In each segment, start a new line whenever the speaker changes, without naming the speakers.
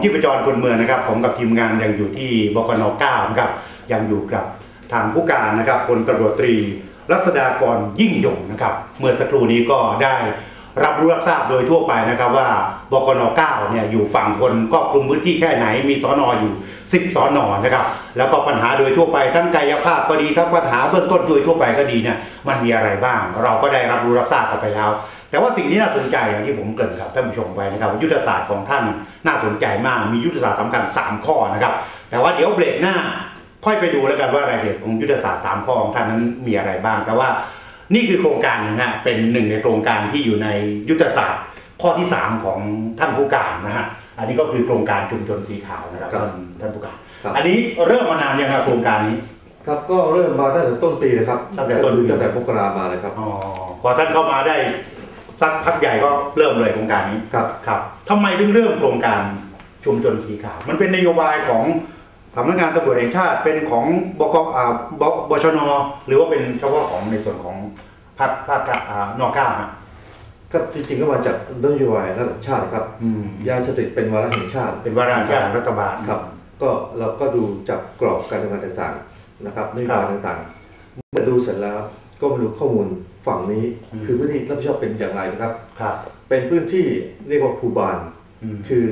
เข้าสู่ช่วงที่2ของที่ประจรคนเมืองนะครับ ผมกับทีมงานยังอยู่ที่บกน9นะครับยังอยู่กับทางผู้การนะครับพลตำรวจตรีรัศดากรยิ่งยงนะครับ เมื่อสักครู่นี้ก็ได้รับรู้รับทราบโดยทั่วไปนะครับว่าบกน9เนี่ยอยู่ฝั่งทนครอบคลุมพื้นที่แค่ไหนมีสอนออยู่ 10สอนอนะครับแล้วก็ปัญหาโดยทั่วไปทั้งกายภาพก็ดีทั้งปัญหาเบื้องต้นโดยทั่วไปก็ดีเนี่ยมันมีอะไรบ้าง เราก็ได้รับรู้รับทราบกันไปแล้ว แต่ว่าสิ่งที่น่าสนใจอย่างที่ผมเกริ่นกับท่านผู้ชมไปนะครับยุทธศาสตร์ของท่าน น่าสนใจมากมียุทธศาสตร์สำคัญ 3 ข้อนะครับ แต่ว่าเดี๋ยวเบรกหน้าค่อยไปดูแล้วกันว่ารายละเอียดของยุทธศาสตร์ 3 ข้อของท่านนั้นมีอะไรบ้างแต่ว่านี่คือโครงการนะฮะเป็นหนึ่งในโครงการที่อยู่ในยุทธศาสตร์ ข้อที่ 3 ของท่านผู้การนะฮะอันนี้ก็คือโครงการชุมชนสีขาวนะครับ
ครับ
ท่านท่านผู้การ
ครับ
อันนี้เริ่มมานานยังครับโครงการนี้
ครับก็เริ่มมาตั้งแต่ต้นปีเลยครับ
ตั้งแต่ต้นปี
คือตั้งแต่มกรามาเลยครับ
อ๋อพอท่านเข้ามาได้ สักพักใหญ่ก็เริ่มเลยโครงการนี้
ครับ
ครับทำไมถึงเริ่มโครงการชุมชนสีขาวมันเป็นนโยบายของสำนักงานตำรวจแห่งชาติเป็นของบกอ่าบบบชน หรือว่าเป็นเฉพาะของในส่วนของภาคภาคอ่านอกเก้าฮะ
ก็จริงๆก็มาจากนโยบายระดับชาติครับ
อืม
ยาเสพติดเป็นวาระแห่งชาติ
เป็นวาระชาติของรัฐบาล
ครับ ก็เราก็ดูจากกรอบการทำงานต่างๆนะครับนโยบายต่างๆเมื่อดูเสร็จแล้วก็มาดูข้อมูล ฝั่งนี้
อืม
คือพื้นที่รับผิดชอบเป็นอย่างไรนะครับ
ครับ
เป็นพื้นที่เรียกว่าภูบาล
อืม
คือ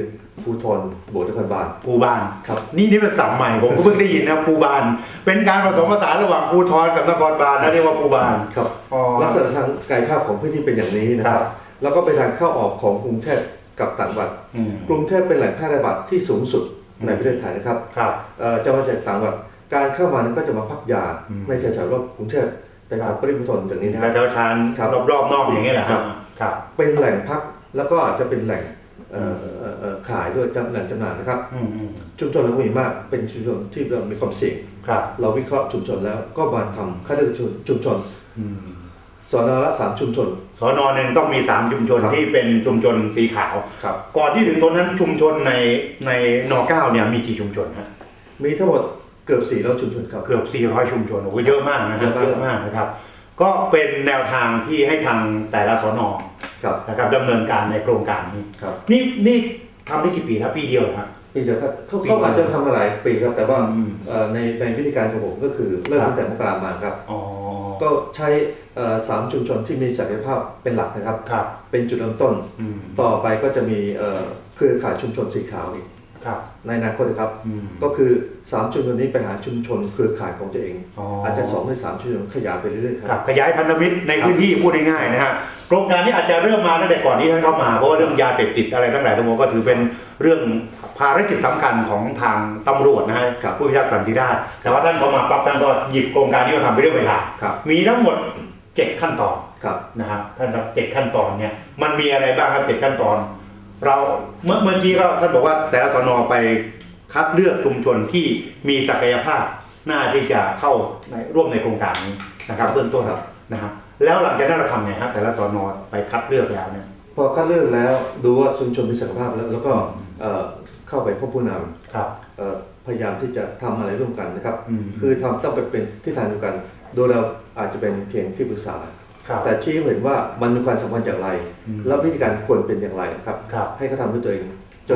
ภูทรโบสถ์นครบาล
ภูบาล
ครับ
นี่นี่เป็นศัพท์ใหม่ผมก็เพิ่งได้ยินนะภูบาลเป็นการผสมผสานระหว่างภูทรกับนครบาลแล้วเรียกว่าภูบาล
ครับ
อ๋อ
ลักษณะทางกายภาพของพื้นที่เป็นอย่างนี้นะค
ครั
รับบแล้วก็เป็นทางเข้าออกของกรุงเทพกับต่างจังหวัด
อืม
กรุงเทพเป็นแหล่งแพร่ระบาดที่สูงสุด
อืม
ในประเทศไทยนะครับ
ครับ
เอ่อจะมาจากต่างจังหวัดการเข้ามานั้นก็จะมาพักยา
อืม
ในแถวๆรอบกรุงเทพ แต่
ครั
ขั
บ
บปริมณฑลอย่างนี้นะค
แต่
รับ
แถวชาน
ครับ
รอบๆนอกอย่างเงี้ยแหละ
ครั
ฮะ
บ
ครับ
เป็นแหล่งพักแล้วก็อาจจะเป็นแหล่งเอ่อเอ่อเอ่อขายด้วยจำแหล่งจำหน่ายนะครับ
อืมอืม
ชุมชนเราก็มีมากเป็นชุมชนที่เรามีความเสี่ยง
ครับ
เราวิเคราะห์ชุมชนแล้วก็มาทำค่าเลือกชุมชุมชน
อืม
สอนอละสามชุมชน
สอนอหนึ่งต้องมี3ชุมชน
ครับ
ที่เป็นชุมชนสีขาว
ครับ
ก่อนที่ถึงตรงนั้นชุมชนในในนเก้าเนี่ยมีกี่ชุมชนฮะ
มีทั้งหมด เกือบ4ี่ร้อยชุมชนครับ
เกือบ 400 ชุมชนโอ้โหเยอะมากนะครับ
เย
เย
อะมาก
อะมากนะครับ ก็เป็นแนวทางที่ให้ทางแต่ละสอนอ
ครับ
นะครับดำเนินการในโครงการนี้
ครับ
นี่นี่ทำได้กี่ปีครับปีเดียวเหรอครับ
ปีเดียวครับเขา
ปี
เขา
เดียว
อาจจะทำมาหลายปีครับ แต่ว่า
อืม
เอ่อในในวิธีการของผมก็คือเริ่ม
ครับ
ตั้งแต่มกรามาครับ
อ๋อ
ก็ใช้เอ่อสามชุมชนที่มีศักยภาพเป็นหลักนะครับ
ครับ
เป็นจุดเริ่มต้น
อืม
ต่อไปก็จะมีเอ่อเครือข่ายชุมชนสีขาวอีก
ครับ
ในอนาคตครับ
อืม
ก็คือ 3 ชุมชนนี้ไปหาชุมชนเครือข่ายของตัวเอง
อ๋อ
อาจจะ2หรือ3ชุมชนขยายไปเรื่อยๆค
ครั
รั
บบขยายพันธมิตรในพื้นที่พูดง่ายๆนะฮะโครงการนี้อาจจะเริ่มมาตั้งแต่ก่อนที่ท่านเข้ามาเพราะว่าเรื่องยาเสพติดอะไรทั้งหลายทั้งมวลก็ถือเป็นเรื่องภารกิจสำคัญของทางตำรวจนะฮะ
ครับ
ผู้พิทักษ์สันติราษฎร์แต่ว่าท่านเข้ามาปั๊บท่านก็หยิบโครงการนี้มาทำไปเรื่องเวลา
ครับ
มีทั้งหมดเจ็ดขั้นตอน
ครับ
นะฮะท่านครับเจ็ดขั้นตอนเนี่ยมันมีอะไรบ้างครับเจ็ดขั้นตอน เราเมื่อเมื่อกี้ก็ท่านบอกว่าแต่ละสนไปคัดเลือกชุมชนที่มีศักยภาพหน้าที่จะเข้าในร่วมในโครงการนี้นะครับเบื้องต้น
ครับ
นะฮะแล้วหลังจากนั้นเราทำไงครับแต่ละสนไปคัดเลือกแล้วเนี่ย
พอคัดเลือกแล้วดูว่าชุมชนมีศักยภาพแล้วแล้วก็เอ่อเข้าไปพบผู้น
ครับำ
เอ่อพยายามที่จะทำอะไรร่วมกันนะครับ
อืม
คือทำต้องไปเป็นที่ทางเดียวกัน โดยเราอาจจะเป็นเพียงที่ปรึกษา
ครับ
แต่ชี้ให้เห็นว่ามันมีความสำคัญอย่างไร
อืม
แล้ววิธีการควรเป็นอย่างไรนะครับ
ครับ
ให้เขาทำด้วยตัวเอง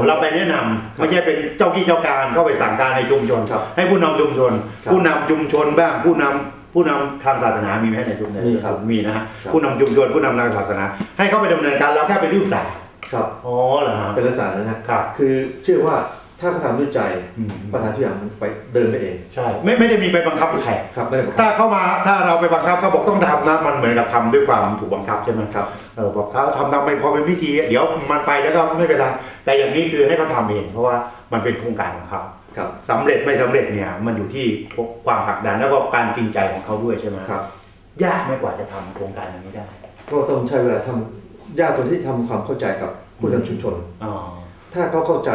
เราไปแนะนำไม่ใช่เป็นเจ้าที่เจ้าการเข้าไปสั่งการในชุมชน
ครับ
ให้ผู้นำชุมชน
ครับ
ผู้นำชุมชนบ้างผู้นำผู้นำทางศาสนามีไหมในชุมชน
มีครับ
มีนะฮะ
ครับ
ผู้นำชุมชนผู้นำทางศาสนา ให้เขาไปดำเนินการเราแค่เป็นที่ปรึกษา
ครับ
อ๋อเหรอฮะ
เป็นลักษณะนั้นนะครับ
ครับ
คือเชื่อว่า ถ้าเขาทำด้วยใจ
อืม
ปัญหาทุกอย่างมันไปเดินไปเอง
ใช่ไม่ไม่ได้มีไปบังคับใคร
ครับไม่ได้บังคับ
ถ้าเข้ามาถ้าเราไปบังคับเขาบอกต้องทำนะมันเหมือนกับทำด้วยความถูกบังคับใช่ไหม
ครับ
เออบอกเขาทำทำไปพอเป็นพิธี เดี๋ยวมันไปแล้วก็ไม่เป็นไรแต่อย่างนี้คือให้เขาทำเองเพราะว่ามันเป็นโครงการของเขา
ครับ
สำเร็จไม่สำเร็จเนี่ยมันอยู่ที่ความผลักดันแล้วก็การจริงใจของเขาด้วยใช่ไหม
ครับ
ยากไหม่กว่าจะทำโครงการอย่างนี้ได้
ก็ต้องใช้เวลาทำยากตรงที่ทำความเข้าใจกับผู้นำชุมชน
อ๋อ
ถ้าเขาเข้าใจ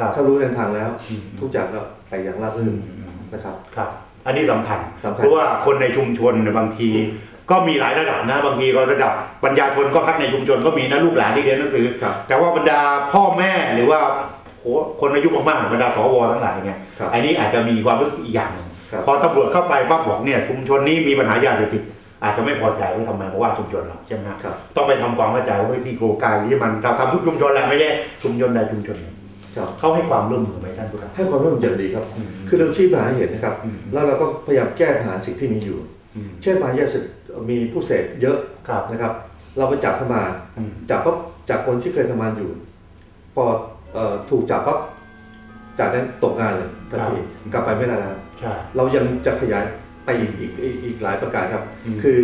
ครับ
เขารู้แนวทางแล้ว
อืม
ทุกอย่างก็ไปอย่างราบ
อื
รื่น
ม
นะครับ
ครับ อันนี้สำคัญ
สำคัญ
เพราะว่าคนในชุมชนเนี่ยบางที ก็มีหลายระดับนะบางทีก็ระดับปัญญาชนก็พักในชุมชนก็มีนะลูกหลานที่เรียนหนังสือ
ครับ
แต่ว่าบรรดาพ่อแม่หรือว่าโหคนอายุมากๆบรรดาสวทั้งหลายเนี่ย
ครับ
อันนี้อาจจะมีความรู้สึกอีกอย่างหนึ่ง
ครับ
พอตำรวจเข้าไปปั๊บบอกเนี่ยชุมชนนี้มีปัญหายาเสพติดอาจจะไม่พอใจว่าทำไมมาว่าชุมชนเราใช่ไหมฮะ
ครับ
ต้องไปทำความเข้าใจว่าเฮ้ยที่โครงการนี้มันเราทำทุกชุมชนแหละไม่ใช่ชุมชนใดชุมชนหนึ่ง
ครับ
เขาให้ความร่วมมือไหมท่านผู้การ
ให้ความร่วมมืออย่างดีครับ
อืม
คือเราชี้ปัญหาให้เห็นนะครับ
อืม
แล้วเราก็พยายามแก้ปัญหาสิ่งที่มีอยู่
อืม
เช่นมายาเสพติดมีผู้เสพเยอะ
ครับ
นะครับ เราไปจับเข้ามา
อืม
จับปั๊บจากคนที่เคยทำงานอยู่พอเอ่อถูกจับปั๊บจากนั้นตกงานเลยทันทีกลับไปไม่ได้แล้ว
ใช่
เรายังจะขยายไปอีกอีกอีกอีกหลายประการครับ
อืม
คือ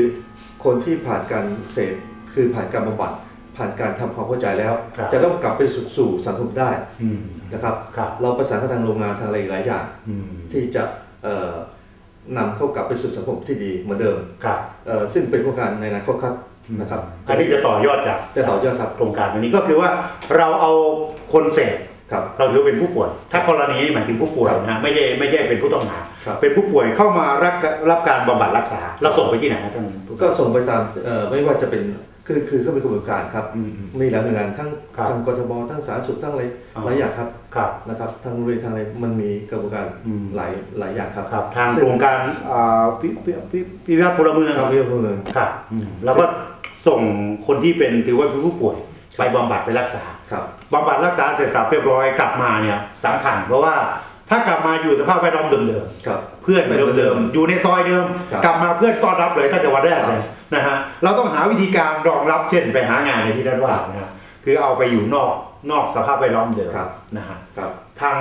คนที่ผ่านการเสพคือผ่านการบำบัด ผ่านการทำความเข้าใจแล้ว
ครับ
จะต้องกลับไปสู่สู่สังคมได้
อืม
นะครับ
ครับ
เราประสานกับทางโรงงานทางอะไรอีกหลายอย่าง
อืม
ที่จะเอ่อนำเข้ากลับไปสู่สังคมที่ดีเหมือนเดิม
ครับ
เอ่อซึ่งเป็นโครงการในอนาคตครับนะครับ
อันนี้จะต่อยอดจาก
จะต่อยอดครับ
โครงการอันนี้ก็คือว่าเราเอาคนเสพ
ครับ
เราถือว่าเป็นผู้ป่วย ถ้ากรณีนี้หมายถึงผู้ป่วยนะฮะไม่ใช่ไม่ใช่เป็นผู้ต้องหา
ครับ
เป็นผู้ป่วยเข้ามารับรับการบำบัดรักษา เราส่งไปที่ไหนครับท่านผู้
ก็ส่งไปตามเอ่อไม่ว่าจะเป็น คือคือเขาเป็นกระบวนการครับ
อืมอืม
มีหลายหน่วยงานทั้ง
ครับ
ทางกทบทั้งสาธารณสุขทั้งอะไร
อ๋อ
หลายอย่างครับ
ครับ
นะครับทางโรงเรียนทางอะไรมันมีกระบวนการ
อืม
หลายหลายอย่างครับ
ครับทาง
ซึ่
โครงการอ่าพิพิพิพิพิวัตรพลเมือง
ครับพี่ผู้เมือง
ครับอืมแล้วก็ส่งคนที่เป็นถือว่าเป็นผู้ป่วยไปบำบัดไปรักษา
ครับ
บำบัดรักษาเสร็จสับเรียบร้อยกลับมาเนี่ยสำคัญเพราะว่าถ้ากลับมาอยู่สภาพแวดล้อมเดิม
ครับ
ๆเพื่อนเดิมๆอยู่ในซอยเดิม
ครับ
กลับมาเพื่อนต้อนรับเลยตั้งแต่วันแรกเลย
ครับ
นะฮะเราต้องหาวิธีการรองรับเช่นไปหางานในที่ด้านว่านะฮะคือเอาไปอยู่นอกนอกสภาพแวดล้อมเดิม
ครับ
นะฮะ
ครับ
ทาง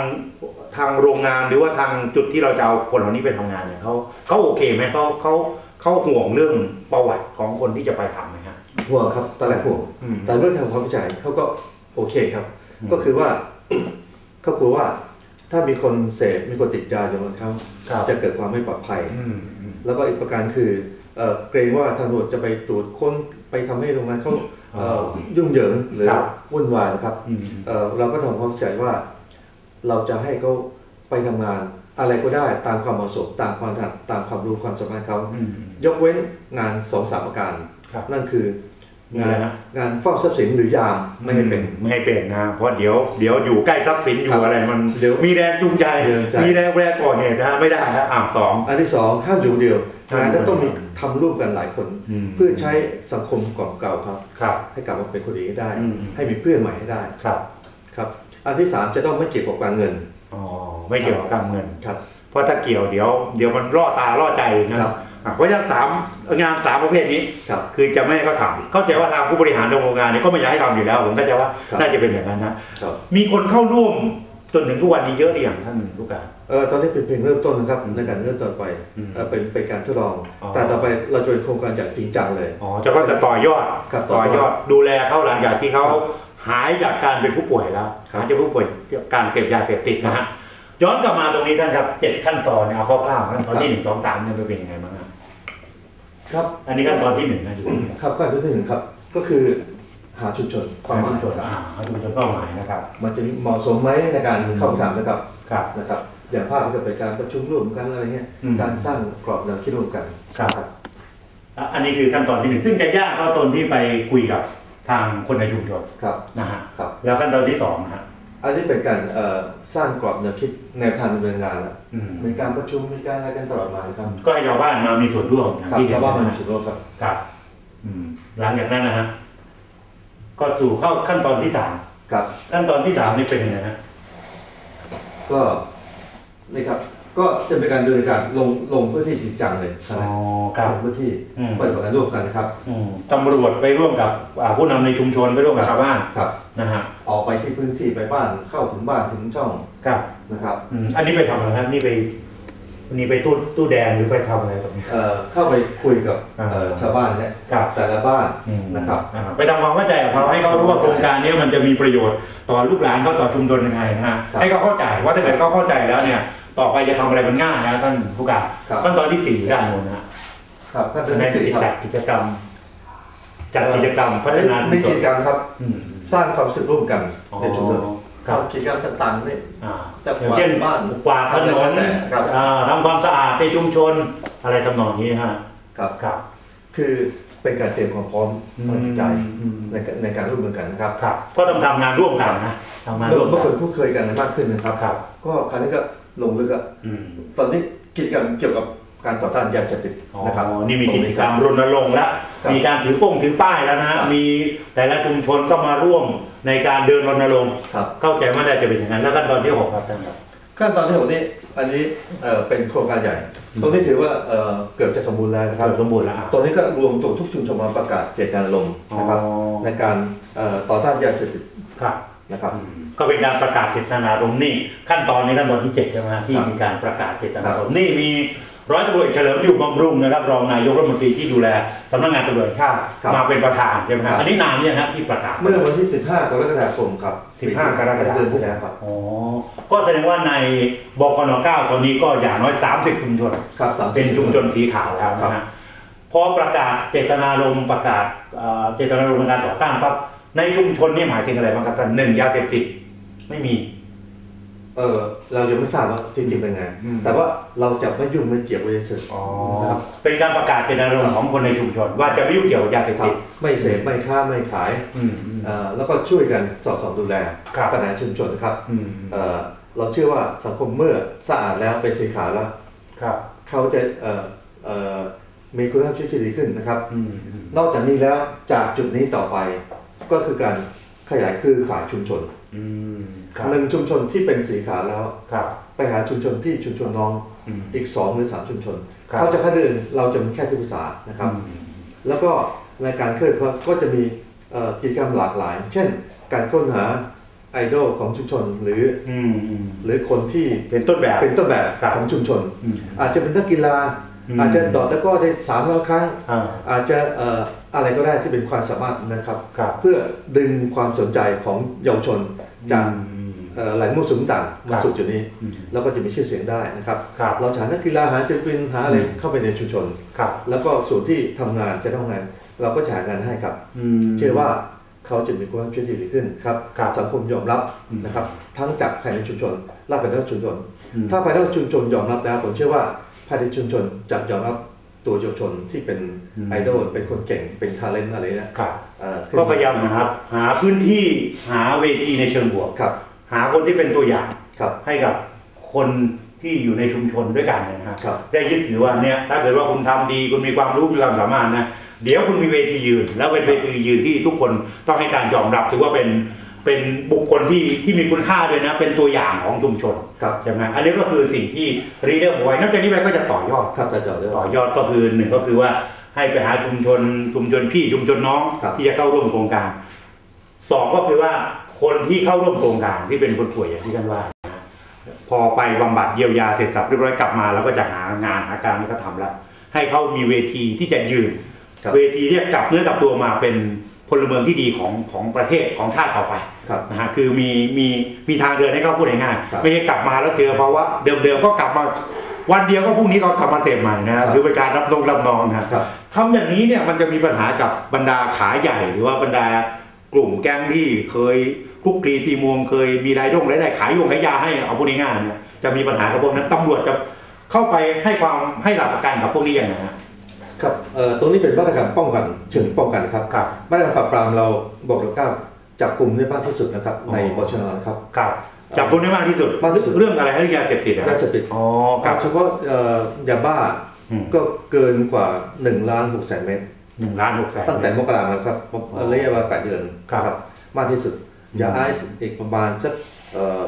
ทางโรงงานหรือว่าทางจุดที่เราจะเอาคนเหล่านี้ไปทำงานเนี่ยเขาเขาโอเคไหมเขาเขาเขาห่วงเรื่องประวัติของคนที่จะไปทำไหมฮะ
ห่วงครับตอนแรกห่วง
อืม
แต่เมื่อทำความเข้าใจเขาก็โอเคครับ
อืม
ก็คือว่าเขากลัวว่าถ้ามีคนเสพมีคนติดยาอยู่บนเขา
ครับ
จะเกิดความไม่ปลอดภัย
อืมอืม
แล้วก็อีกประการคือ เอ่อเกรงว่าทางตำรวจจะไปตรวจค้นไปทำให้โรงงานเขาเอ่อยุ่งเหยิงหรือ
ครับ
วุ่นวายนะครับ
อืม
เอ่อเราก็ทำความเข้าใจว่า เราจะให้เขาไปทำงานอะไรก็ได้ตามความเหมาะสมตามความถนัดตามความรู้ความสามารถเขา
อืม
ยกเว้นงานสองสามประการ
ครับ
นั่นคือ
มี
งา
อะไร
น
นะ
งานเฝ้าทรัพย์สินหรือยามไม่ให้เป็น
ไม่ให้เป็นนะเพราะเดี๋ยวเดี๋ยวอยู่ใกล้ทรัพย์สินอ
ครั
ยู่
บ
อะไรมัน
เดี๋ยว
มีแรงจูงใจ
มีแรงใจ
มีแรงแรงก่อเหตุนะไม่ได้นะอ่าสอง
อันที่สองห้ามอยู่เดียว
ห้าม
งาน
อยู่
นั้นต้องมีทำร่วมกันหลายคน
ม
เพื่อใช้สังคมกล่อมเก่าครับ
ครับ
ให้กลับมาเป็นคนดีให้ได้
อืม
ให้มีเพื่อนใหม่ให้ได้
ครับ
ครับ อันที่สามจะต้องไม่เกี่ยวกับการเงิน
อ๋อไม่เกี่ยวกับการเงิน
ครับ
เพราะถ้าเกี่ยวเดี๋ยวเดี๋ยวมันล่อตาล่อใจนะครับอะ เพราะฉะนั้นสามงานสามประเภทนี้
ครับ
คือจะไม่ให้เขาทำเข้าใจว่าทางผู้บริหารโรงงานเนี่ยก็ไม่อยากให้ทำอยู่แล้วผมเข้าใจว่า
ครับ
น่าจะเป็นอย่างนั้นนะครับมีคนเข้าร่วมจนถึงทุกวันนี้เยอะหรือยังท่านผู้การ
เออตอนนี้เป็นเพียงเริ่มต้นนะครับในการเริ่มต้นไป
อืม
เอ่อเป็นเป็นการทดลอง
อ๋อ
แต่ต่อไปเราจะเป็นโครงการอย่างจริงจังเลย
อ๋อจะก็จะต่อยอด
ครับ
ต่อยอดดูแลเขาหลังจากที่เขา
ครับ
หายจากการเป็นผู้ป่วยแล้ว
ครับ
หายจากผู้ป่วยการเสพยาเสพติดนะฮะย้อนกลับมาตรงนี้ท่านครับเจ็ดขั้นตอนเนี่ยเอาคร่าวๆขั้นตอนที่หนึ่งสองสามเนี่ยมันเป็นยังไงบ้างฮะ
ครับ
อันนี้ขั้นตอนที่หนึ่งนะอยู่
ครับขั้นตอนที่หนึ่งครับ ก็คือหาชุมชนความหมาย
ชุมชนอ่าเอาชุมชนเป้าหมายนะครับ
มันจะเหมาะสมไหมในการ
อืม
เข้าไปทำนะครับ
ครับ
นะครับ อย่างภาพมันจะเป็นการประชุมร่วมกันอะไรเงี้ย
อืม
การสร้างกรอบแนวคิดร่วมกัน
ครับอะอันนี้คือขั้นตอนที่หนึ่งซึ่งจะยากก็ตอนที่ไปคุยกับทางคนในชุมชน
ครับ
นะฮะ
ครับ
แล้วขั้นตอนที่สองนะฮะ
อันนี้เป็นการเอ่อสร้างกรอบแนวคิดแนวทางดำเนินงานแล้ว
อื ม
มีการประชุมมีการอะไรกันตลอดมานะครับ
ก็ให้ชาวบ้านมามีส่วนร่วมอย่าง
ครับ
ที่เห็
ชานวบ้าน
นะ
มี
ฮะ
ส่วนร่วมครับ
ครับอืมหลังจากนั้นนะฮะก็สู่เข้าขั้นตอนที่สาม
ครับ
ขั้นตอนที่สามนี่เป็นยังไงฮะ
ก็นี่ครับ ก็จะเป็นการดำเนินการลงลงพื้นที่จริงจังเลย
อ๋
นะ
อครับ
ลงพื้นที่
อืม
ปฏิบัติการร่วมกันนะครับ
อืมตำรวจไปร่วมกับอ่าผู้นำในชุมชนไปร่วมกับชาวบ้าน
ครับ
นะฮะ
ออกไปที่พื้นที่ไปบ้านเข้าถึงบ้านถึงช่อง
ครับ
นะครับ
อืมอันนี้ไปทำอะไรครับนี่ไปนี่ไปตู้ตู้แดงหรือไปทำอะไรตรงนี้
เอ่อเข้าไปคุยกับ
อ่า
เอ่อชาวบ้านเนี่ย
ครับ
แต่ละบ้าน
อืม
นะครับ
อ่าไปทำความเข้าใจกับเขาให้เขารู้ว่าโครงการนี้มันจะมีประโยชน์ต่อลูกหลานเขาต่อชุมชนยังไงนะฮะ
ครับ
ให้เขาเข้าใจว่าถ้าเกิดเขาเข้าใจแล้วเนี่ย ต่อไปจะทำอะไรมันง่ายนะท่านผู้การ
ครับ
ขั้นตอนที่สี่ด้านบนนะฮะ
ครับขั้นตอน
ใน
ที่สี่ครับ
จัดกิจกรรมจัดกิจกรรมพัฒนา
มีกิจกรรมครับ
อืม
สร้างความสุขร่วมกันในชุมชน
ครับ
กิจกรรมต่างๆนี่
อ่า
จะ
อย่างเช่น
กวาดบ้าน
กวาดถนน
อะไรก็แล้วแต่ครับ
อ่าทำความสะอาดในชุมชนอะไรทำนองนี้ฮะ
ครับ
ครับ
คือเป็นการเตรียมความพร้อมทางจิตใจ
อืม
ในการในการร่วมมือกันนะครับ
ครับก็ต้องทำงานร่วมกันนะทำงาน
เมื่อ
ร่วม
เมื่อ
กั
คนนคุ้นเคยกันมากขึ้นนะครับ
ครับ
ก็คราวนี้ก็ลงลึกอะ
อืม
ตอนนี้กิจกรรมเกี่ยวกับ การต่อต้านยาเสพติด
อ๋อ
นะครับ
นี่มี
ต
กิ
ง
จกรรมรณรงค์แล้ว
ครับ
มีการถือป้งถือป้ายแล้วนะฮะ
ครับ
มีแต่ละชุมชนก็มาร่วมในการเดินรณรงค์
ครับ
เข้าใจว่าน่าจะเป็นอย่างนั้นแล้วขั้นตอนที่หกครับท่านครับ
ขั้นตอนที่หกนี่อันนี้เอ่อเป็นโครงการใหญ่ ตรงนี้ถือว่าเอ่อเกือบจะสมบูรณ์แล้วนะครับ
เกือบสมบูรณ์แล้วครับ
ตรงนี้ก็รวมตัวทุกชุมชนมาประกาศเจตนารมณ์นะครับ
อ๋อ
ในการเอ่อต่อต้านยาเสพติด
ครับ
นะครับ
ก็เป็นการประกาศเจตนารมณ์นี่ขั้นตอนนี้ขั้นตอนที่เจ็ดใช่ไหมฮะที่
ครับ
มีการประกาศเจตนารมณ์นี่มี ร้อยตำรวจเอกเฉลิมอยู่บำรุงนะครับรองนายกรัฐมนตรีที่ดูแลสำนักงานตำรวจแห่งชาติ
ครับ
มาเป็นประธานใช่ไหม
ครั
ฮะ
บ
อันนี้นานเนี่ยงฮะที่ประกาศ
เมื่อวันที่ 15 กรกฎาคมครับ
15กรกฎาคม
เดือนที่แล้วครับ
อ๋อก็แสดงว่าในบกน9ตอนนี้ก็อย่างน้อย 30 ชุมชน
ครับสามสิบ
เป็นชุมชนสีขาวแล้วนะฮะพอประกาศเจตนารมณ์ประกาศเอ่อเจตนารมณ์ในการต่อต้านปั๊บในชุมชนนี่หมายถึงอะไรบ้างครับท่านหนึ่งยาเสพติดไม่มี
เออเรายังไม่ทราบว่าจริงๆเป็นไง
อืม
แต่ว่าเราจะไม่ยุ่งไม่เกี่ยวกับยาเสพติด
อ๋อ
นะครับ
เป็นการประกาศเจตนารมณ์ของคนในชุมชน ว่าจะไม่ยุ่งเกี่ยวกับยาเสพ
ครั
ติ
บ
ด
ไม่เสพไม่ค้าไม่ขาย
อืมอืม
เอ่อแล้วก็ช่วยกันสอดส่องดูแล
ครับ
ปัญหาชุมชนนะครับ
อืม
เอ่อเราเชื่อว่าสังคมเมื่อสะอาดแล้วเป็นสีขาวแล้ว
ครับ
เขาจะเอ่อเอ่อมีคุณภาพชีวิตที่ดีขึ้นนะครับ
อืมอืม
นอกจากนี้แล้วจากจุดนี้ต่อไปก็คือการขยายคือข่ายชุมชน
อืมครับ
หนึ่งชุมชนที่เป็นสีขาวแล้ว
ครับ
ไปหาชุมชนพี่ชุมชนน้อง
อืม
อีกสองหรือสามชุมชน
ครับ
เขาจะคัดเลือกเราจะมีแค่ที่ปรึกษานะครับ
อืม
แล้วก็ในการเคลื่อนเขาก็จะมีเอ่อกิจกรรมหลากหลาย เช่น การค้นหาไอดอลของชุมชนหรือ
อืมอืม
หรือคนที่
เป็นต้นแบบ
เป็นต้นแบบ
ครับ
ของชุมชน
อืม
อาจจะเป็นนักกีฬา
อืม
อาจจะเดอดตะกร้อได้สามร้อยครั้ง
อ่า
อาจจะเอ่ออะไรก็ได้ที่เป็นความสามารถนะครับ
ครับ
เพื่อดึงความสนใจของเยาวชนจาก
อืม
เอ่อ แหล่งมั่วสุมต่าง
ครั
มา
บ
สู่จุดนี้
อืม
แล้วก็จะมีชื่อเสียงได้นะครับ
ครับ
เราหานักกีฬาหาศิลปินหาอะไร
อืม
เข้าไปในชุมชน
ครับ
แล้วก็ส่วนที่ทำงานจะทำงาน เราก็จะหางานให้ครับ
อืม
เชื่อว่าเขาจะมีความช่วยเหลือดีขึ้นครับ
ครับ
สังคมยอมรับ
อืม
นะครับทั้งจากภายในชุมชนและภายนอกชุมชน
อืม
ถ้าภายนอกชุมชนยอมรับแล้วผมเชื่อว่าภายในชุมชนจะยอมรับตัวเยาวชนที่เป็น
อืม
ไอดอลเป็นคนเก่งเป็นทาเลนต์อะไรนะครับเอ่อขึ้น
ก็พยายามนะครับหาพื้นที่หาเวทีในเชิงบวก
ครับ
หาคนที่เป็นตัวอย่าง
ครับ
ให้กับคนที่อยู่ในชุมชนด้วยกันเนยนะครับ
ครับ
ได้ยึดถือว่าเนี่ยถ้าเกิดว่าคุณทำดีคุณมีความรู้มีความสามารถนะเดี๋ยวคุณมีเวทียืน แล้วเป็นเวทียืนที่ทุกคนต้องให้การยอมรับถือว่าเป็นเป็นบุคคลที่ที่มีคุณค่าด้วยนะ เป็นตัวอย่างของชุมชน
ครับ
ใช่ไหมอันนี้ก็คือสิ่งที่รีเดอร์บอยนับจากนี้ไปก็จะต่อยอด
ครับจะเจาะเรื่อง
ต่อยอดก็คือหนึ่งก็คือว่าให้ไปหาชุมชนชุมชนพี่ชุมชนน้อง
ครับ
ที่จะเข้าร่วมโครงการสองก็คือว่า คนที่เข้าร่วมโครงการที่เป็นคนป่วยอย่างที่ท่านว่านะพอไปบำบัดเยียวยาเสร็จสับเรียบร้อยกลับมาแล้วก็จะหางานหาการนี้ก็ทำแล้วให้เขามีเวทีที่จะยืน
ครับ
เวทีที่จะกลับเนื้อกลับตัวมาเป็นพลเมืองที่ดีของของประเทศของชาติต่อไป
ครับ
นะฮะคือมีมีมีทางเดินให้เขาพูดง่าย
ครับ
ๆไม่ใช่กลับมาแล้วเจอเพราะว่าเดิมๆก็กลับมาวันเดียวก็พรุ่งนี้ก็กลับมาเสพใหม่นะฮะ
ครับ
คือเป็นการรับนงรับนองนะ
ครับ
ทำอย่างนี้เนี่ยมันจะมีปัญหากับบรรดาขาใหญ่หรือว่าบรรดา กลุ่มแก๊งที่เคยคลุกคลีตีมวงเคยมีรายดงรายได้ขายยงขายยาให้เอาพูดง่ายๆเนี่ยจะมีปัญหากับพวกนั้นตำรวจจะเข้าไปให้ความให้หลักประกันกับพวกนี้ยังไงฮะ
ครับเอ่อตรงนี้เป็นมาตรการป้องกันเชิงป้องกันครับ
ครับ
มาตรการปราบปรามเราบอกเราก้าวจับกลุ่มได้มากที่สุดนะครับ
อ๋อ
ในบชนนะครับ
ครับจับคนได้มากที่สุด
มากที่สุด
เรื่องอะไรให้ยาเสพติดอะ
ยาเสพติด
อ๋อครับ
เฉพาะเอ่อยาบ้า
อืม
ก็เกินกว่า1ล้าน6แสนเมตร
หนึ่งล้านหกแสน
ตั้งแต่มกราคมนะครับระยะเวลา8เดือน
ครับ
มากที่สุด
อืม
ยาไอซ์อีกประมาณสักเอ่อ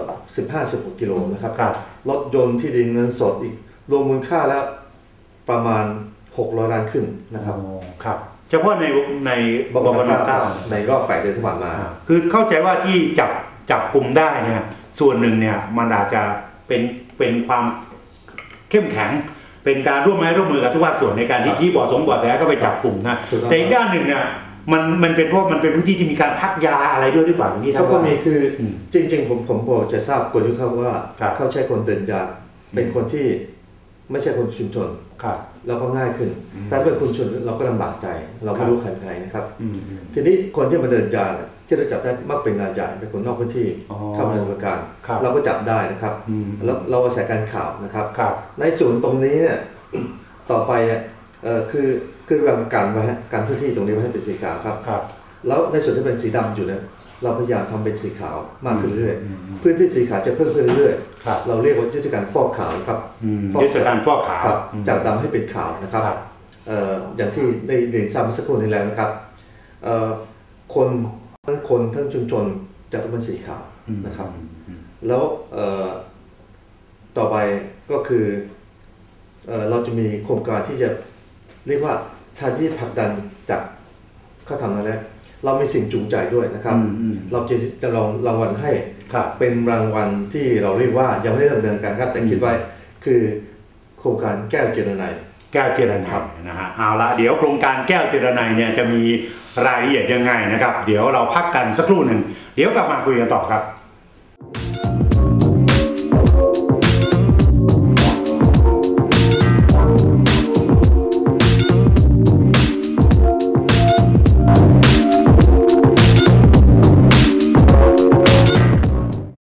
15 16กิโลนะครับ
ครับ
รถยนต์ที่ดินเงินสดอีกรวมมูลค่าแล้วประมาณ600ล้านขึ้นนะครับ
อ๋อครับเฉพาะในใน
บบก
ก
น
นเก้า
ในรอบ8เดือนที่ผ่านมา
อ่าคือเข้าใจว่าที่จับจับกลุ่มได้เนี่ยส่วนหนึ่งเนี่ยมันอาจจะเป็นเป็นความเข้มแข็ง เป็นการร่วมไม้ร่วมมือกับทุกภาคส่วนในการที่
ครับ
ชี้เบาะสงเบาะแสก็ไปจับกลุ่มนะ
ถูกต้อง
แต่อีกด้านหนึ่งเนี่ยมันมันเป็นเพราะมันเป็นพื้นที่ที่มีการพักยาอะไรด้วยหรือเปล่าอย่างที่ท่า
เขา
น
ก็
ว่า
มีคือ
อืม
จริง ๆ ผมผมพอจะทราบกลยุทธ์เขาว่า
ครับ
เขาใช้คนเดินยาเป็นคนที่ไม่ใช่คนชุมชน
ครับ
แล้วก็ง่ายขึ้น
อืม
แต่ถ้าเป็นคนชุมชนเราก็ลำบากใจ เรา
ครั
ไม่
บ
รู้ใครเป็นใครนะครับ
อืมอืม
ทีนี้คนที่มาเดินยาเนี่ย ที่เราจับได้มักเป็นงานใหญ่เป็นคนนอกพื้นที่
อ๋อ
เข้ามาในบริการ
ครับ
เราก็จับได้นะครับ
อืม
แล้วเราอาศัยการข่าวนะครับ
ครับ
ในส่วนตรงนี้เนี่ยต่อไปเนี่ยเอ่อคือคือเราการไว้ฮะการพื้นที่ตรงนี้ไว้ให้เป็นสีขาวครับ
ครับ
แล้วในส่วนที่เป็นสีดำอยู่เนี่ยเราพยายามทำเป็นสีขาวมากขึ้นเรื่อย
อืมอืม
ๆพื้นที่สีขาวจะเพิ่มขึ้นเรื่อย
ครับ
ๆเราเรียกว่ายุทธการฟอกขาวครับ
อืม
ฟอก
ยุทธการฟอกขาว
ครับ
อืม
จากดำให้เป็นขาวนะครับ
ครับ
เอ่ออย่างที่ได้เรียนซ้ำเมื่อสักครู่นี้แล้วนะครับเอ่อคน ทั้งคนทั้งชุมชนจะต้องเป็นสีขาว
อืม
นะครับ
อืม
แล้วเอ่อต่อไปก็คือเอ่อเราจะมีโครงการที่จะเรียกว่าทาที่ผลักดันจากเข้าทำนั้นแล้วเรามีสิ่งจูงใจด้วยนะครับ
อืมอืม
เราจะจะลองรางวัลให้
ครับ
เป็นรางวัลที่เราเรียกว่ายังไม่ได้ดำเนินการครับแต่คิดไว้คือโครงการแก้วเจรไนย
แก้วเจรนัยนะฮะเอาละเดี๋ยวโครงการแก้วเจรนัยเนี่ยจะมี รายละเอียดยังไงนะครับ เดี๋ยวเราพักกันสักครู่หนึ่งเดี๋ยวกลับมาคุยกันต่อครับ